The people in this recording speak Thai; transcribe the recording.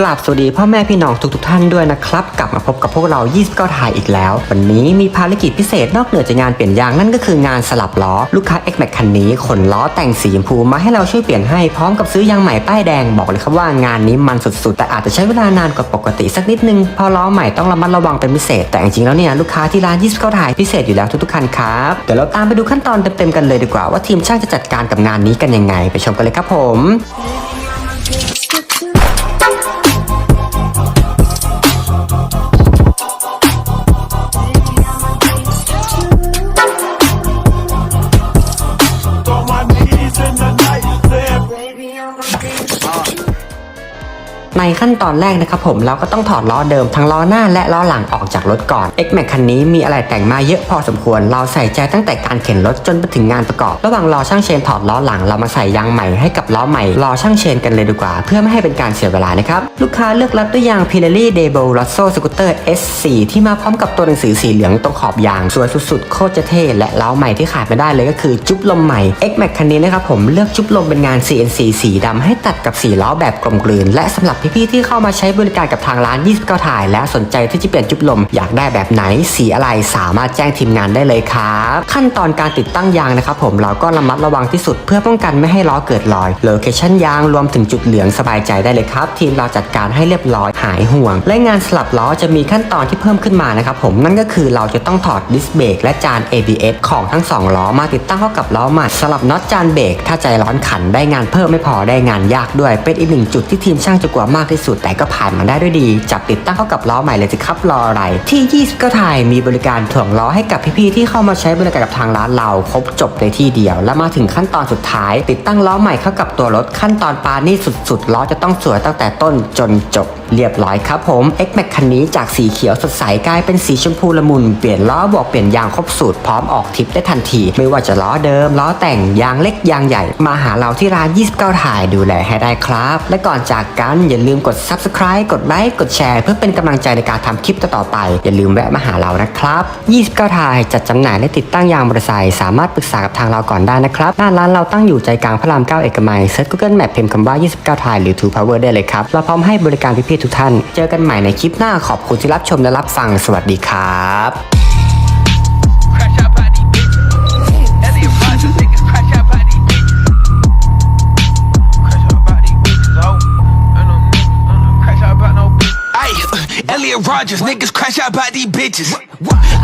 กราบสวัสดีพ่อแม่พี่น้องทุกๆท่านด้วยนะครับ กลับมาพบกับพวกเรา 29ทายอีกแล้ว วันนี้มีภารกิจพิเศษนอกเหนือจากงานเปลี่ยนยางนั่นก็คืองานสลับล้อ ลูกค้า X Max คันนี้ขนล้อแต่งสีชมพูมาให้เราช่วยเปลี่ยนให้พร้อมกับซื้อยางใหม่ป้ายแดงบอกเลยครับว่างานนี้มันสุดๆ แต่อาจจะใช้เวลานานกว่าปกติสักนิดนึงพอล้อใหม่ต้องระมัดระวังเป็นพิเศษ แต่จริงๆแล้วเนี่ยลูกค้าที่ร้าน 29ทายพิเศษอยู่แล้วทุกๆคันครับเดี๋ยวเราตามไปดูขั้นตอนเต็มๆกันเลยดีกว่าว่าทีมช่างจะจัดการกับงานนี้กันยังไง ไปชมกันเลยครับผม ในขั้นตอนแรกนะครับผมเราก็ต้องถอดล้อเดิมทั้งล้อหน้าและล้อหลังออกจากรถก่อน X Max คันนี้มีอะไรแต่งมาเยอะพอสมควร เราใส่ใจตั้งแต่การเข็นรถจนไปถึงงานประกอบ ระหว่างรอช่างเชนถอดล้อหลังเรามาใส่ยางใหม่ให้กับล้อใหม่รอช่างเชนกันเลยดีกว่า เพื่อไม่ให้เป็นการเสียเวลานะครับลูกค้าเลือกรับด้วยยาง Pirelli d e b o r o s s o Scooter S4 ที่มาพร้อมกับตัวหนังสือสีเหลืองตรงขอบยางสวยสุดๆโคตรจะเท่และล้อใหม่ที่ขาดไม่ได้เลยก็คือจุ๊บลมใหม่ X Max คันนี้นะครับผมเลือกจุ๊บลมเป็นงาน CNC สีดำให้ตัดกับสีล้อแบบกลมกลืนและสำหรับพี่ๆที่เข้ามาใช้บริการกับทางร้าน 29 ถ่าย และสนใจที่จะเปลี่ยนจุบลม อยากได้แบบไหนสีอะไรสามารถแจ้งทีมงานได้เลยครับขั้นตอนการติดตั้งยางนะครับผมเราก็ระมัดระวังที่สุดเพื่อป้องกันไม่ให้ล้อเกิดรอยโลเคชั่นยางรวมถึงจุดเหลืองสบายใจได้เลยครับทีมเราจัดการให้เรียบร้อยหายห่วง และงานสลับล้อจะมีขั้นตอนที่เพิ่มขึ้นมานะครับผมนั่นก็คือเราจะต้องถอดดิสเบรกและจาน ABS ของทั้งสองล้อมาติดตั้งเข้ากับล้อใหม่สลับน็อตจานเบรกถ้าใจร้อนขันได้งานเพิ่มไม่พอได้งานยากด้วยเป็นอีกหนึ่งจุดที่ทีมช่างจะกลัวมากที่สุด แต่ก็ผ่านมาได้ด้วยดี จับติดตั้งเข้ากับล้อใหม่เลยสิครับรออะไร ที่ 29ไทยมีบริการถ่วงล้อให้กับพี่ๆที่เข้ามาใช้บริการกับทางร้านเราครบจบในที่เดียว และมาถึงขั้นตอนสุดท้าย ติดตั้งล้อใหม่เข้ากับตัวรถขั้นตอนปานี่สุดๆล้อจะต้องสวยตั้งแต่ต้นจนจบ เรียบร้อยครับผม X Max คันนี้จากสีเขียวสดใสกลายเป็นสีชมพูละมุนเปลี่ยนล้อบอกเปลี่ยนยางครบสูตรพร้อมออกทริปได้ทันที ไม่ว่าจะล้อเดิม ล้อแต่งยางเล็กยางใหญ่ มาหาเราที่ร้าน 29ถ่ายดูแลให้ได้ครับ และก่อนจากกันอย่าลืมกด Subscribe กดไลค์กดแชร์ เพื่อเป็นกำลังใจในการทำคลิปต่อๆไป อย่าลืมแวะมาหาเรานะครับ 29ถ่ายจัดจำหน่ายและติดตั้งยางมอเตอร์ไซค์สามารถปรึกษากับทางเราก่อนได้นะครับ หน้าร้านเราตั้งอยู่ใจกลางพระราม 9 เอกมัยเซิร์ช Google Map พิมพ์คำว่า 29ถ่ายหรือ True Power ได้เลยครับเราพร้อมให้บริการพี่ๆทุกท่าน เจอกันใหม่ในคลิปหน้าขอบคุณที่รับชมและรับฟังสวัสดีครับ Rodgers. Niggas crash out by these bitches.